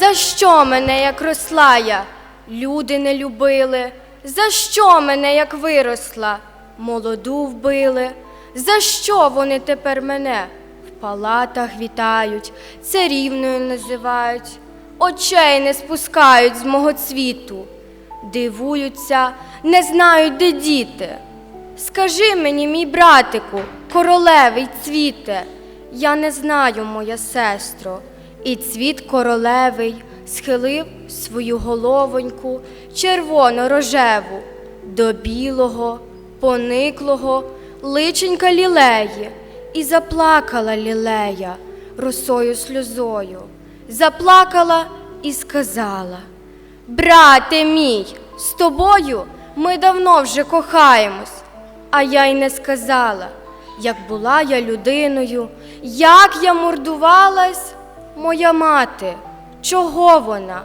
За що мене, як росла я? Люди не любили. За що мене, як виросла? Молоду вбили. За що вони тепер мене в палатах вітають, царівною називають, очей не спускають з мого цвіту, дивуються, не знають, де діти. Скажи мені, мій братику, королевий цвіте, я не знаю, моя сестро, і цвіт королевий схилив свою головоньку червоно-рожеву до білого, пониклого личенька лілеї, і заплакала лілея росою сльозою, заплакала і сказала. Брате мій, з тобою ми давно вже кохаємось. А я й не сказала, як була я людиною, як я мордувалась, моя мати, чого вона?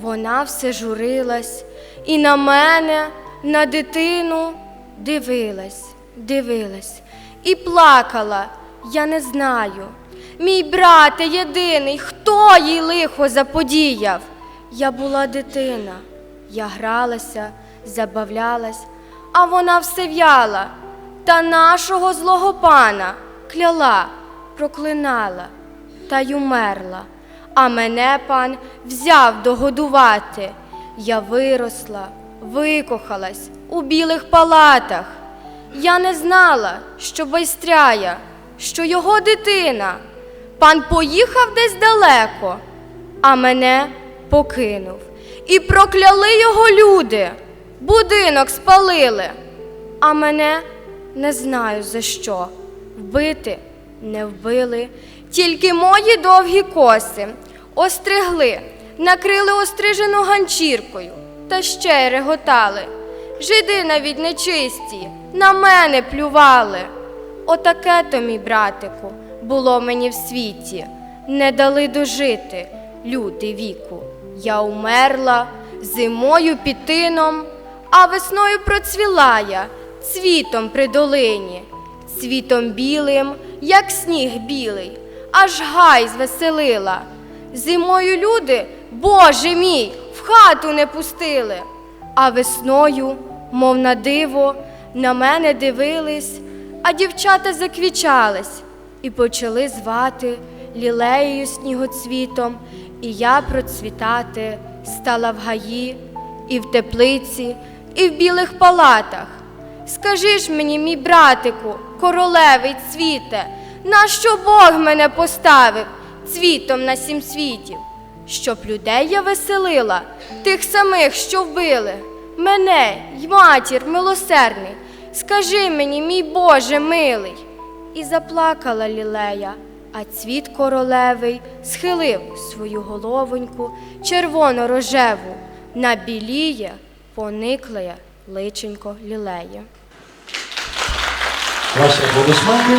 Вона все журилась і на мене, на дитину дивилась, дивилась і плакала, я не знаю. Мій брате єдиний, хто їй лихо заподіяв? Я була дитина, я гралася, забавлялась, а вона все в'яла, та нашого злого пана кляла, проклинала та й умерла. А мене пан взяв догодувати. Я виросла, викохалась у білих палатах. Я не знала, що байстряя, що його дитина. Пан поїхав десь далеко, а мене покинув. І прокляли його люди, будинок спалили, а мене не знаю за що. Вбити не вбили, тільки мої довгі коси остригли, накрили острижену ганчіркою та ще й реготали. Жиди навіть нечисті, на мене плювали. Отаке то, мій братику, було мені в світі. Не дали дожити люди віку. Я умерла зимою під тином, а весною процвіла я цвітом при долині, цвітом білим, як сніг білий, аж гай звеселила. Зимою люди, Боже мій, в хату не пустили, а весною, мов на диво, на мене дивились, а дівчата заквічались і почали звати лілеєю снігоцвітом, і я процвітати стала в гаї, і в теплиці, і в білих палатах. Скажи ж мені, мій братику, королевий цвіте, нащо Бог мене поставив цвітом на сім світів? Щоб людей я веселила, тих самих, що вбили, мене й матір милосердний, скажи мені, мій Боже милий. І заплакала лілея, а цвіт королевий схилив свою головоньку червоно-рожеву, на біліє, пониклеє личенько лілеє. Ваші аплодисменти.